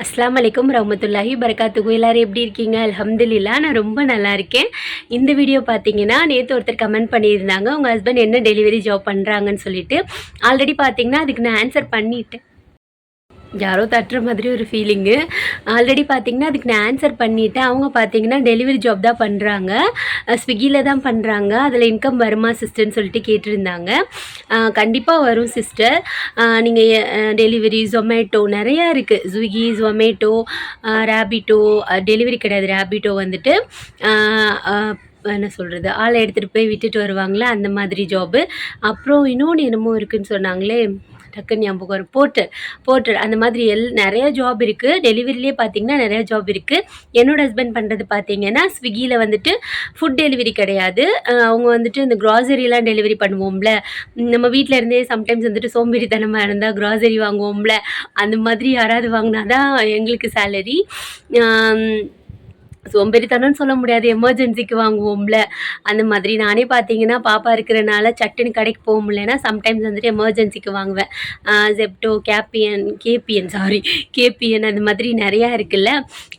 அஸ்லாம் அலைக்கும் ரஹமத்துல்லாஹி பரகாத்துக்கு எல்லாரும் எப்படி இருக்கீங்க? அலமதுல்லா நான் ரொம்ப நல்லா இருக்கேன். இந்த வீடியோ பார்த்தீங்கன்னா நேற்று ஒருத்தர் கமெண்ட் பண்ணியிருந்தாங்க. உங்கள் ஹஸ்பண்ட் என்ன டெலிவரி ஜாப் பண்ணுறாங்கன்னு சொல்லிட்டு. ஆல்ரெடி பார்த்தீங்கன்னா அதுக்கு நான் ஆன்சர் பண்ணிவிட்டேன் யாரோ தட்டுற மாதிரி ஒரு ஃபீலிங்கு ஆல்ரெடி பார்த்தீங்கன்னா அதுக்கு நான் ஆன்சர் பண்ணிவிட்டேன் அவங்க பார்த்தீங்கன்னா டெலிவரி ஜாப் தான் பண்ணுறாங்க ஸ்விக்கியில் தான் பண்ணுறாங்க அதில் இன்கம் வருமா சிஸ்டர்னு சொல்லிட்டு கேட்டிருந்தாங்க. கண்டிப்பாக வரும் சிஸ்டர் நீங்கள் டெலிவரி ஜொமேட்டோ நிறையா இருக்குது ஸ்விக்கி ஜொமேட்டோ ரேபிட்டோ டெலிவரி கிடையாது. ரேபிட்டோ வந்துட்டு என்ன சொல்கிறது ஆளை எடுத்துகிட்டு போய் விட்டுட்டு வருவாங்களே அந்த மாதிரி ஜாபு அப்புறம் இன்னொன்று என்னமோ இருக்குதுன்னு சொன்னாங்களே டக்குன்னு ஞாபகம் வரும். Porter porter. அந்த மாதிரி எல் நிறைய ஜாப் இருக்குது டெலிவரிலே பார்த்தீங்கன்னா நிறைய ஜாப் இருக்குது என்னோட ஹஸ்பண்ட் பண்ணுறது பார்த்தீங்கன்னா ஸ்விக்கியில் வந்துட்டு ஃபுட் டெலிவரி கிடையாது. அவங்க வந்துட்டு இந்த க்ராசரிலாம் டெலிவரி பண்ணுவோம்ல. நம்ம வீட்டில் இருந்தே சம்டைம்ஸ் வந்துட்டு சோம்பேறித்தனமாக இருந்தால் க்ராசரி வாங்குவோம்ல. அந்த மாதிரி யாராவது வாங்கினா தான் எங்களுக்கு சேலரி சோம்பேறித்தனம்னு சொல்ல முடியாது. எமர்ஜென்சிக்கு வாங்குவோம்ல. அந்த மாதிரி நானே பார்த்தீங்கன்னா பாப்பா இருக்கிறனால சட்டுன்னு கடைக்கு போக முடியலன்னா சம்டைம்ஸ் வந்துட்டு எமர்ஜென்சிக்கு வாங்குவேன். Zepto KPN KPN sorry KPN அந்த மாதிரி நிறையா இருக்குல்ல.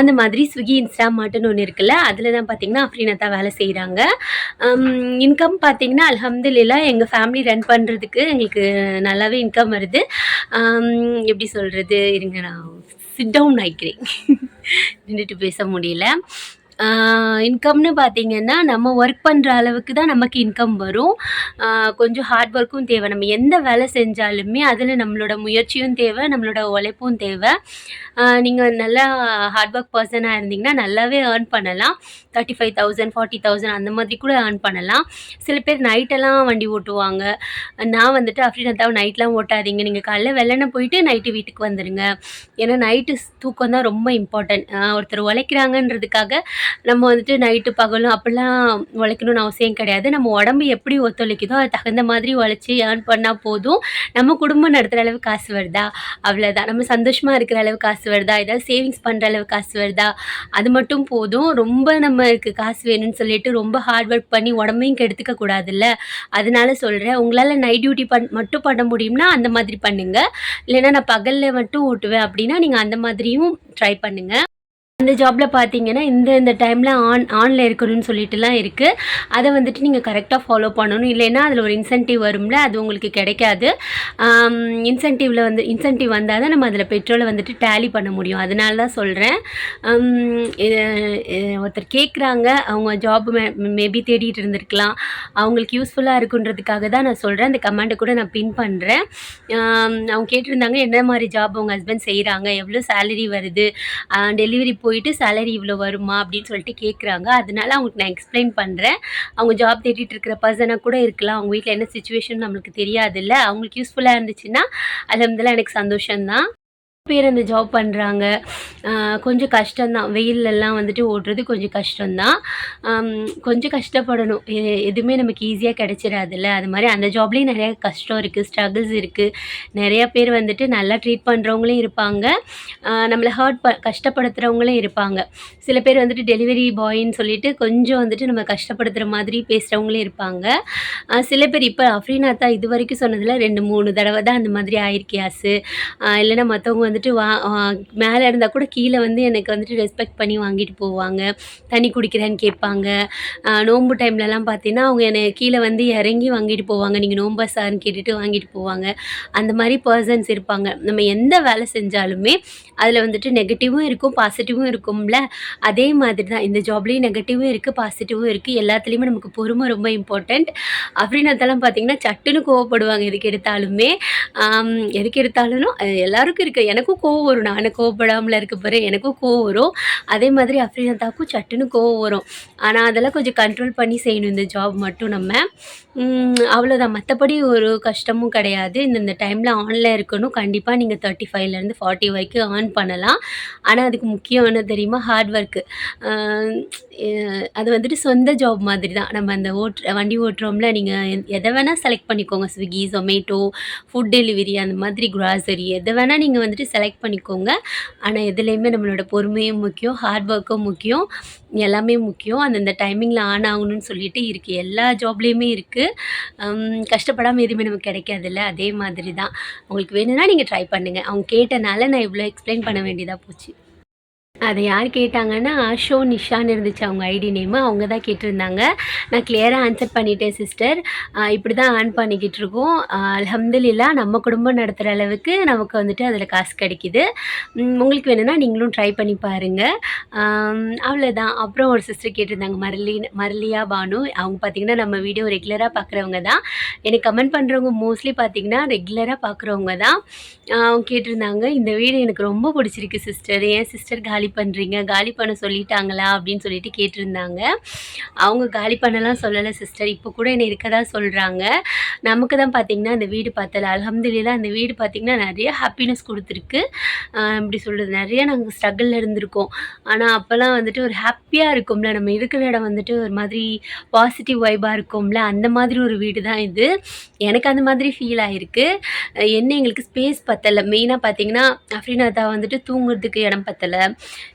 அந்த மாதிரி ஸ்விக்கி இன்ஸ்டாமார்ட்னு ஒன்று இருக்குல்ல அதில் தான் பார்த்தீங்கன்னா அஃப்ரீனத்தா வேலை செய்கிறாங்க இன்கம் பார்த்தீங்கன்னா அல்ஹம்துலில்லா எங்கள் ஃபேமிலி ரன் பண்ணுறதுக்கு எங்களுக்கு நல்லாவே இன்கம் வருது. எப்படி சொல்கிறது இருங்க நான் சிட் டவுன் ஆகிக்கிறேன் நின்றுட்டு பேச முடியல. இன்கம்னு பார்த்தீங்கன்னா நம்ம ஒர்க் பண்ணுற அளவுக்கு தான் நமக்கு இன்கம் வரும். கொஞ்சம் ஹார்ட் ஒர்க்கும் தேவை. நம்ம எந்த வேலை செஞ்சாலுமே அதில் நம்மளோட முயற்சியும் தேவை நம்மளோட உழைப்பும் தேவை. நீங்கள் நல்லா ஹார்ட் ஒர்க் பர்சனாக இருந்தீங்கன்னா நல்லாவே ஏர்ன் பண்ணலாம். Thirty five thousand forty thousand அந்த மாதிரி கூட ஏர்ன் பண்ணலாம். சில பேர் நைட்டெல்லாம் வண்டி ஓட்டுவாங்க. நான் வந்துட்டு அப்படின்னா நைட்லாம் ஓட்டாதீங்க. நீங்கள் காலைல வெள்ளனை போயிட்டு நைட்டு வீட்டுக்கு வந்துடுங்க ஏன்னா நைட்டு தூக்கம் தான் ரொம்ப இம்பார்ட்டன்ட் ஒருத்தர் உழைக்கிறாங்கன்றதுக்காக நம்ம வந்துட்டு நைட்டு பகலும் அப்படிலாம் உழைக்கணும்னு அவசியம் கிடையாது. நம்ம உடம்பு எப்படி ஒத்துழைக்குதோ அது தகுந்த மாதிரி உழைச்சி ஏர்ன் பண்ணால் போதும். நம்ம குடும்பம் நடத்துகிற அளவு காசு வருதா? அவ்வளோதான் நம்ம சந்தோஷமாக இருக்கிற அளவு காசு வருதா? ஏதாவது சேவிங்ஸ் பண்ணுற அளவு காசு வருதா? அது மட்டும் போதும். ரொம்ப நம்மளுக்கு காசு வேணும்னு சொல்லிட்டு ரொம்ப ஹார்ட் ஒர்க் பண்ணி உடம்பையும் கெடுத்துக்க கூடாதுல்ல? அதனால சொல்கிறேன் உங்களால் நைட் டியூட்டி பண் மட்டும் பண்ண முடியும்னா அந்த மாதிரி பண்ணுங்கள் இல்லைன்னா நான் பகலில் மட்டும் ஓட்டுவேன் அப்படின்னா நீங்கள் அந்த மாதிரியும் ட்ரை பண்ணுங்கள் அந்த ஜாப்பில் பார்த்தீங்கன்னா இந்த இந்த டைமில் ஆன் ஆனில் இருக்கணும்னு சொல்லிட்டுலாம் இருக்குது அதை வந்துட்டு நீங்கள் கரெக்டாக ஃபாலோ பண்ணணும். இல்லைன்னா அதில் ஒரு இன்சென்டிவ் வரும்ல அது உங்களுக்கு கிடைக்காது. இன்சென்டிவில் வந்து இன்சென்டிவ் வந்தால் தான் நம்ம அதில் பெட்ரோலை வந்துட்டு டேலி பண்ண முடியும். அதனால தான் சொல்கிறேன் ஒருத்தர் கேட்குறாங்க அவங்க ஜாப் மே மேபி தேடிட்டு இருந்திருக்கலாம். அவங்களுக்கு யூஸ்ஃபுல்லாக இருக்குன்றதுக்காக தான் நான் சொல்கிறேன் அந்த கமெண்ட்டை கூட நான் பின் பண்ணுறேன் அவங்க கேட்டிருந்தாங்க என்ன மாதிரி ஜாப் அவங்க ஹஸ்பண்ட் செய்கிறாங்க எவ்வளோ சேலரி வருது? டெலிவரி போயிட்டு சேலரி இவ்வளோ வருமா அப்படின்னு சொல்லிட்டு கேட்குறாங்க அதனால அவங்களுக்கு நான் எக்ஸ்பிளைன் பண்ணுறேன் அவங்க ஜாப் தேடிட்டு இருக்கிற பர்சனாக கூட இருக்கலாம். அவங்க வீட்டில் என்ன சுச்சுவேஷன் நம்மளுக்கு தெரியாதுல்ல. அவங்களுக்கு யூஸ்ஃபுல்லாக இருந்துச்சுன்னா அலமதுல்லாம் எனக்கு சந்தோஷம்தான். பேர் அந்த ஜாப் பண்ணுறாங்க கொஞ்சம் கஷ்டம்தான். வெயிலெல்லாம் வந்துட்டு ஓடுறது கொஞ்சம் கஷ்டம்தான். கொஞ்சம் கஷ்டப்படணும். எ- எதுவுமே நமக்கு ஈஸியாக கிடச்சிடாதுல்ல அது மாதிரி அந்த ஜாப்லேயும் நிறைய கஷ்டம் இருக்குது ஸ்ட்ரகிள்ஸ் இருக்குது நிறைய பேர் வந்துட்டு நல்லா ட்ரீட் பண்ணுறவங்களும் இருப்பாங்க. நம்மளை ஹர்ட் ப கஷ்டப்படுத்துகிறவங்களும் இருப்பாங்க. சில பேர் வந்துட்டு டெலிவரி பாயின்னு சொல்லிட்டு கொஞ்சம் வந்துட்டு நம்ம கஷ்டப்படுத்துகிற மாதிரி பேசுகிறவங்களும் இருப்பாங்க. சில பேர் இப்போ அஃப்ரீனாத்தா இது வரைக்கும் சொன்னதில் ரெண்டு மூணு தடவை தான் அந்த மாதிரி ஆயிருக்கியாசு. இல்லைன்னா மற்றவங்க வந்து வந்துட்டு வா மேலே இருந்தால் கூட கீழே வந்து எனக்கு வந்துட்டு ரெஸ்பெக்ட் பண்ணி வாங்கிட்டு போவாங்க. தண்ணி குடிக்கிறேன்னு கேட்பாங்க. நோம்பு நோன்பு டைம்லலாம் பார்த்தீங்கன்னா அவங்க என்னை கீழே வந்து இறங்கி வாங்கிட்டு போவாங்க. நீங்கள் நோம்பா சார்னு கேட்டுட்டு வாங்கிட்டு போவாங்க. அந்த மாதிரி பர்சன்ஸ் இருப்பாங்க. நம்ம எந்த வேலை செஞ்சாலுமே அதில் வந்துட்டு நெகட்டிவும் இருக்கும் பாசிட்டிவும் இருக்கும்ல. அதே மாதிரி தான் இந்த ஜாப்லேயும் நெகட்டிவும் இருக்குது பாசிட்டிவும் இருக்குது எல்லாத்துலேயுமே நமக்கு பொறுமை ரொம்ப இம்பார்ட்டண்ட் அப்படின்னதெல்லாம் பார்த்தீங்கன்னா சட்டுன்னு கோவப்படுவாங்க. எதுக்கு எடுத்தாலுமே. எதுக்கு எடுத்தாலும் எல்லாருக்கும் இருக்குது எனக்கு எனக்கும் கோவம் வரும். நானும் கோவப்படாமல் இருக்க போகிறேன் எனக்கும் கோவம் வரும். அதே மாதிரி அஃப்ரீனத்தாக்கும் சட்டுன்னு கோவம் வரும். ஆனால் அதெல்லாம் கொஞ்சம் கண்ட்ரோல் பண்ணி செய்யணும் இந்த ஜாப் மட்டும் நம்ம. அவ்வளோதான் மற்றபடி ஒரு கஷ்டமும் கிடையாது. இந்த இந்த டைமில் ஆனில் இருக்கணும். கண்டிப்பாக நீங்கள் தேர்ட்டி ஃபைவ்லேருந்து ஃபார்ட்டி வரைக்கும் ஏர்ன் பண்ணலாம். ஆனால் அதுக்கு முக்கியமான தெரியுமா? ஹார்ட் ஒர்க்கு அது வந்துட்டு சொந்த ஜாப் மாதிரி தான் நம்ம அந்த ஓட்டு வண்டி ஓட்டுறோம்ல நீங்கள் எதை வேணால் செலக்ட் பண்ணிக்கோங்க. ஸ்விக்கி ஜொமேட்டோ ஃபுட் டெலிவரி அந்த மாதிரி கிராசரி எதை வேணால் நீங்கள் வந்துட்டு செலக்ட் பண்ணிக்கோங்க. ஆனால் எதுலேயுமே நம்மளோட பொறுமையும் முக்கியம் ஹார்ட் ஒர்க்கும் முக்கியம் எல்லாமே முக்கியம். அந்தந்த டைமிங்கில் ஆன் ஆகணும்னு சொல்லிட்டு இருக்குது எல்லா ஜாப்லேயுமே இருக்குது கஷ்டப்படாமல் எதுவுமே நமக்கு கிடைக்காதுல்ல? அதே மாதிரி தான் உங்களுக்கு வேணும்னா நீங்கள் ட்ரை பண்ணுங்கள் அவங்க கேட்டனால நான் இவ்வளோ எக்ஸ்பிளைன் பண்ண வேண்டியதாக போச்சு. அதை யார் கேட்டாங்கன்னா ஆஷோ நிஷான்னு இருந்துச்சு. அவங்க ஐடி நேமு அவங்க தான் கேட்டிருந்தாங்க. நான் கிளியராக ஆன்சர் பண்ணிட்டேன் சிஸ்டர் இப்படி தான் ஆன் பண்ணிக்கிட்டு இருக்கோம். அலமதுல்லா நம்ம குடும்பம் நடத்துகிற அளவுக்கு நமக்கு வந்துட்டு அதில் காசு கிடைக்கிது. உங்களுக்கு வேணும்னா நீங்களும் ட்ரை பண்ணி பாருங்கள் அவ்வளோதான் அப்புறம் ஒரு சிஸ்டர் கேட்டிருந்தாங்க மரளி மரளியா பானு. அவங்க பார்த்திங்கன்னா நம்ம வீடியோ ரெகுலராக பார்க்குறவங்க தான். எனக்கு கமெண்ட் பண்ணுறவங்க மோஸ்ட்லி பார்த்திங்கன்னா ரெகுலராக பார்க்குறவங்க தான். அவங்க கேட்டிருந்தாங்க. இந்த வீடு எனக்கு ரொம்ப பிடிச்சிருக்கு சிஸ்டர் ஏன் சிஸ்டர் காலி பண்ணுறீங்க காலி பண்ண சொல்லிட்டாங்களா? அப்படின்னு சொல்லிட்டு கேட்டிருந்தாங்க. அவங்க காலி பண்ணலாம் சொல்லலை சிஸ்டர் இப்போ கூட என்னை இருக்க தான் சொல்கிறாங்க நமக்கு தான் பார்த்திங்கன்னா அந்த வீடு பார்த்தல. அலமதுலாம் அந்த வீடு பார்த்திங்கன்னா நிறைய ஹாப்பினஸ் கொடுத்துருக்கு. இப்படி சொல்கிறது நிறைய நாங்கள் ஸ்ட்ரகிளில் இருந்திருக்கோம். ஆனால் அப்போல்லாம் வந்துட்டு ஒரு ஹாப்பியாக இருக்கும்ல. நம்ம இருக்கிற இடம் வந்துட்டு ஒரு மாதிரி பாசிட்டிவ் வைபாக இருக்கும்ல. அந்த மாதிரி ஒரு வீடு தான் இது. எனக்கு அந்த மாதிரி ஃபீல் ஆகிருக்கு என்ன எங்களுக்கு ஸ்பேஸ் பத்தலை. மெயினாக பார்த்தீங்கன்னா அஃப்ரினாதா வந்துட்டு தூங்குறதுக்கு இடம் பத்தலை.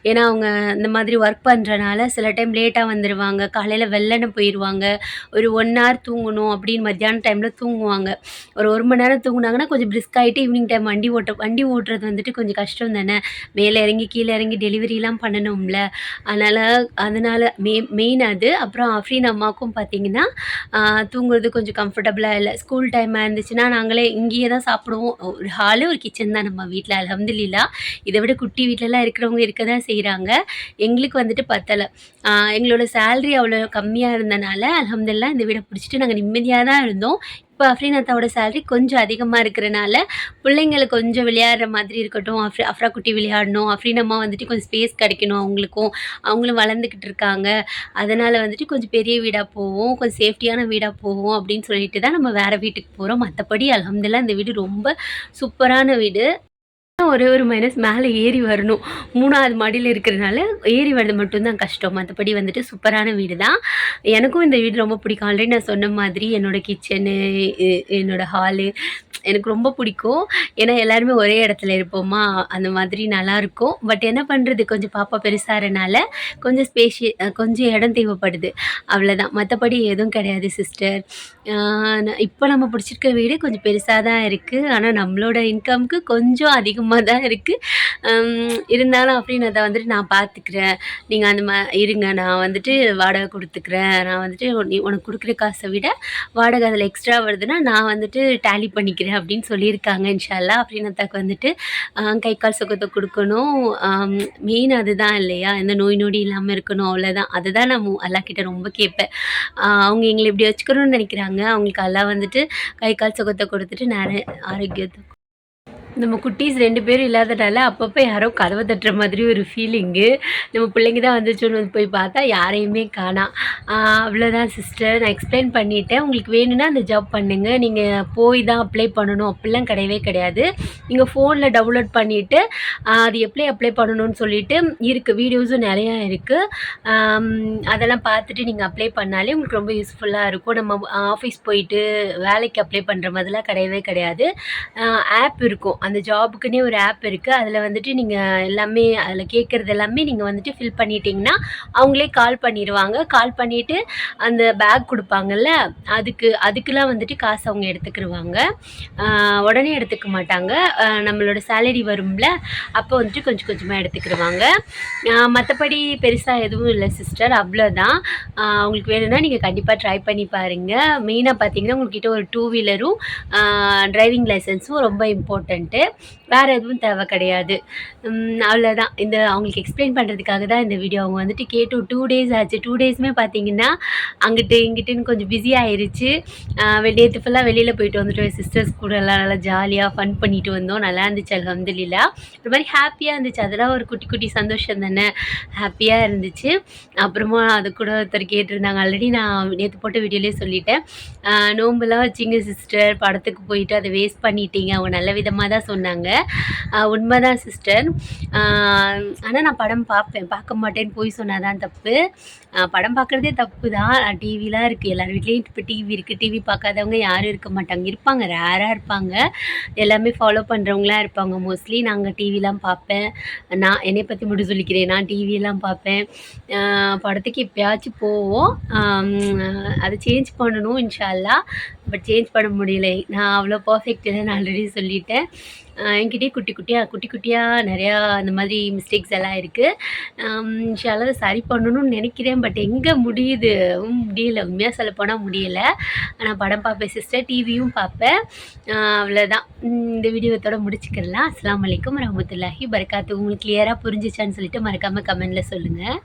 ஏன்னா அவங்க இந்த மாதிரி ஒர்க் பண்ணுறனால சில டைம் லேட்டாக வந்துடுவாங்க காலையில் வெள்ளன்னு போயிடுவாங்க ஒரு ஒன் ஹவர் தூங்கணும் அப்படின்னு மத்தியான டைமில் தூங்குவாங்க. ஒரு ஒரு மணி நேரம் தூங்குனாங்கன்னா கொஞ்சம் பிரிஸ்க் ஆகிட்டு ஈவினிங் டைம் வண்டி ஓட்ட வண்டி ஓட்டுறது வந்துட்டு கொஞ்சம் கஷ்டம் தானே. மேலே இறங்கி கீழே இறங்கி டெலிவரிலாம் பண்ணணும்ல. அதனால் அதனால் மெ மெயின் அது. அப்புறம் அஃப்ரீன் அம்மாவுக்கும் பார்த்தீங்கன்னா தூங்குறது கொஞ்சம் கம்ஃபர்டபுளாக இல்லை. ஸ்கூல் டைமாக இருந்துச்சுன்னா நாங்களே இங்கேயே தான் சாப்பிடுவோம். ஒரு ஹாலு ஒரு கிச்சன் தான் நம்ம வீட்டில் அலமதுல்லா இதை விட குட்டி வீட்டிலலாம் இருக்கிறவங்க இருக்கிறது தான் செய்கிறாங்க எங்களுக்கு வந்துட்டு பத்தலை. எங்களோட சேல்ரி அவ்வளோ கம்மியாக இருந்தனால அலமதுல்லாம் இந்த வீடை பிடிச்சிட்டு நாங்கள் நிம்மதியாக தான் இருந்தோம். இப்போ அஃப்ரீனாத்தாவோட சேல்ரி கொஞ்சம் அதிகமாக இருக்கிறனால பிள்ளைங்களுக்கு கொஞ்சம் விளையாடுற மாதிரி இருக்கட்டும் அஃப்ரி அஃப்ரா குட்டி விளையாடணும் அஃப்ரீனம்மா வந்துட்டு கொஞ்சம் ஸ்பேஸ் கிடைக்கணும் அவங்களுக்கும். அவங்களும் வளர்ந்துக்கிட்டு இருக்காங்க. அதனால் வந்துட்டு கொஞ்சம் பெரிய வீடாக போவோம் கொஞ்சம் சேஃப்டியான வீடாக போவோம் அப்படின்னு சொல்லிட்டு தான் நம்ம வேறு வீட்டுக்கு போகிறோம் மற்றபடி அலமதுல்லாம் இந்த வீடு ரொம்ப சூப்பரான வீடு. ஒரே ஒரு மைனஸ் மேலே ஏறி வரணும். மூணாவது மாடியில் இருக்கிறனால ஏறி வர்றது மட்டும்தான் கஷ்டம். மற்றபடி வந்துட்டு சூப்பரான வீடு தான் எனக்கும் இந்த வீடு ரொம்ப பிடிக்கும். ஆல்ரெடி நான் சொன்ன மாதிரி என்னோடய கிச்சனு என்னோடய ஹாலு எனக்கு ரொம்ப பிடிக்கும். ஏன்னா எல்லாருமே ஒரே இடத்துல இருப்போமா? அந்த மாதிரி நல்லாயிருக்கும். பட் என்ன பண்ணுறது கொஞ்சம் பாப்பா பெருசாகிறனால கொஞ்சம் ஸ்பேஷிய கொஞ்சம் இடம் தேவைப்படுது. அவ்வளோதான் மற்றபடி எதுவும் கிடையாது சிஸ்டர் இப்போ நம்ம பிடிச்சிருக்க வீடு கொஞ்சம் பெருசாக தான் இருக்குது ஆனால் நம்மளோட இன்கம்க்கு கொஞ்சம் அதிகமாக தான் இருக்குது இருந்தாலும் அப்படின்னு அதை வந்துட்டு நான் பார்த்துக்கிறேன் நீங்கள் அந்த மா இருங்க. நான் வந்துட்டு வாடகை கொடுத்துக்கிறேன். நான் வந்துட்டு உனக்கு கொடுக்குற காசை விட வாடகை அதில் எக்ஸ்ட்ரா வருதுன்னா நான் வந்துட்டு டேலி பண்ணிக்கிறேன் அப்படின்னு சொல்லியிருக்காங்க இன்ஷால்லா அப்படின்னத்தாக்கு வந்துட்டு கை கால் சுகத்தை கொடுக்கணும். மெயின் அதுதான் இல்லையா? எந்த நோய் நொடி இல்லாமல் இருக்கணும். அவ்வளோதான் அதுதான் நான் மு- கிட்ட ரொம்ப கேட்பேன். அவங்க எங்களை இப்படி வச்சுக்கணும்னு நினைக்கிறாங்க. அவங்களுக்கு எல்லாம் வந்துட்டு கை கால் சுகத்தை கொடுத்துட்டு நிறைய ஆரோக்கியத்தை நம்ம குட்டீஸ் ரெண்டு பேரும் இல்லாதனால அப்பப்போ யாரோ கதவை தட்டுற மாதிரி ஒரு ஃபீலிங்கு நம்ம பிள்ளைங்க தான் வந்துச்சுன்னு வந்து போய் பார்த்தா யாரையுமே காணாம் அவ்வளோதான் சிஸ்டர் நான் எக்ஸ்பிளைன் பண்ணிட்டேன். உங்களுக்கு வேணும்னா அந்த ஜாப் பண்ணுங்கள் நீங்கள் போய் தான் அப்ளை பண்ணணும். அப்படிலாம் கிடையவே கிடையாது. நீங்கள் ஃபோனில் டவுன்லோட் பண்ணிவிட்டு அது எப்படி அப்ளை பண்ணணும்னு சொல்லிட்டு இருக்குது வீடியோஸும் நிறையா இருக்குது அதெல்லாம் பார்த்துட்டு நீங்கள் அப்ளை பண்ணாலே உங்களுக்கு ரொம்ப யூஸ்ஃபுல்லாக இருக்கும். நம்ம ஆஃபீஸ் போயிட்டு வேலைக்கு அப்ளை பண்ணுற மாதிரிலாம் கிடையவே கிடையாது. ஆப் இருக்கும். அந்த ஜாபுக்குன்னே ஒரு ஆப் இருக்குது அதில் வந்துட்டு நீங்கள் எல்லாமே அதில் கேட்குறது எல்லாமே நீங்கள் வந்துட்டு ஃபில் பண்ணிட்டீங்கன்னா அவங்களே கால் பண்ணிடுவாங்க கால் பண்ணிவிட்டு அந்த பேக் கொடுப்பாங்கல்ல அதுக்கு அதுக்கெலாம் வந்துட்டு காசு அவங்க எடுத்துக்கிடுவாங்க உடனே எடுத்துக்க மாட்டாங்க. நம்மளோட சேலரி வரும்ல அப்போ வந்துட்டு கொஞ்சம் கொஞ்சமாக எடுத்துக்கிடுவாங்க மற்றபடி பெருசாக எதுவும் இல்லை சிஸ்டர் அவ்வளோதான் ஆஹ் உங்களுக்கு வேணும்னா நீங்கள் கண்டிப்பாக ட்ரை பண்ணி பாருங்கள் மெயினாக பார்த்தீங்கன்னா உங்கள்கிட்ட ஒரு டூ வீலரும் டிரைவிங் லைசன்ஸும் ரொம்ப అంటే வேறு எதுவும் தேவை கிடையாது. அவ்வளோதான் இந்த அவங்களுக்கு எக்ஸ்பிளைன் பண்ணுறதுக்காக தான் இந்த வீடியோ அவங்க வந்துட்டு கேட்டு டூ டேஸ் ஆச்சு. டூ டேஸுமே பார்த்தீங்கன்னா அங்கிட்டு இங்கிட்டுன்னு கொஞ்சம் பிஸி ஆயிடுச்சு நேற்று ஃபுல்லாக வெளியில் போயிட்டு வந்துட்டோம் சிஸ்டர்ஸ் கூட எல்லாம் நல்லா ஜாலியாக ஃபன் பண்ணிட்டு வந்தோம். நல்லா இருந்துச்சு அலமதுல்லா ஒரு மாதிரி ஹாப்பியாக இருந்துச்சு. அதெல்லாம் ஒரு குட்டி குட்டி சந்தோஷம் தானே. ஹாப்பியாக இருந்துச்சு. அப்புறமா அது கூட ஒருத்தர் கேட்டிருந்தாங்க. ஆல்ரெடி நான் நேற்று போட்ட வீடியோலேயே சொல்லிட்டேன். நோம்பெல்லாம் வச்சிங்க சிஸ்டர் படத்துக்கு போயிட்டு அதை வேஸ்ட் பண்ணிட்டீங்க. அவங்க நல்ல விதமாக தான் சொன்னாங்க. உண்மைதான் சிஸ்டர் ஆனால் நான் படம் பார்ப்பேன். பார்க்க மாட்டேன்னு போய் சொன்னால் தான் தப்பு படம் பார்க்குறதே தப்பு தான் டிவிலாம் இருக்குது எல்லார் வீட்லேயும் இப்போ டிவி இருக்குது டிவி பார்க்காதவங்க யாரும் இருக்க மாட்டாங்க. இருப்பாங்க ரேராக இருப்பாங்க. எல்லாமே ஃபாலோ பண்ணுறவங்களாம் இருப்பாங்க. மோஸ்ட்லி நாங்கள் டிவிலாம் பார்ப்பேன். நான் என்னை பற்றி மட்டும் சொல்லிக்கிறேன். நான் டிவியெல்லாம் பார்ப்பேன். படத்துக்கு எப்பயாச்சும் போவோம். அதை சேஞ்ச் பண்ணணும் இன்ஷால்லா. பட் சேஞ்ச் பண்ண முடியலை. நான் அவ்வளோ பர்ஃபெக்ட் இல்லை நான் ஆல்ரெடி சொல்லிட்டேன். என்கிட்டயே குட்டி குட்டியாக குட்டி குட்டியாக நிறையா அந்த மாதிரி மிஸ்டேக்ஸ் எல்லாம் இருக்குது இன்ஷால்லா அதை சரி பண்ணணும்னு நினைக்கிறேன் பட் எங்கே முடியுது? முடியல. உண்மையாக சொல்ல போனால் முடியலை. நான் படம் பார்ப்பேன் சிஸ்டர் டிவியும் பார்ப்பேன். அவ்வளோதான் இந்த வீடியோத்தோட முடிச்சுக்கலாம் அஸ்லாம் வலைக்கம் ரஹமத்துல்லாஹி பரக்காத்து உங்களுக்கு கிளியராக புரிஞ்சிச்சான்னு சொல்லிட்டு மறக்காமல் கமெண்டில் சொல்லுங்கள்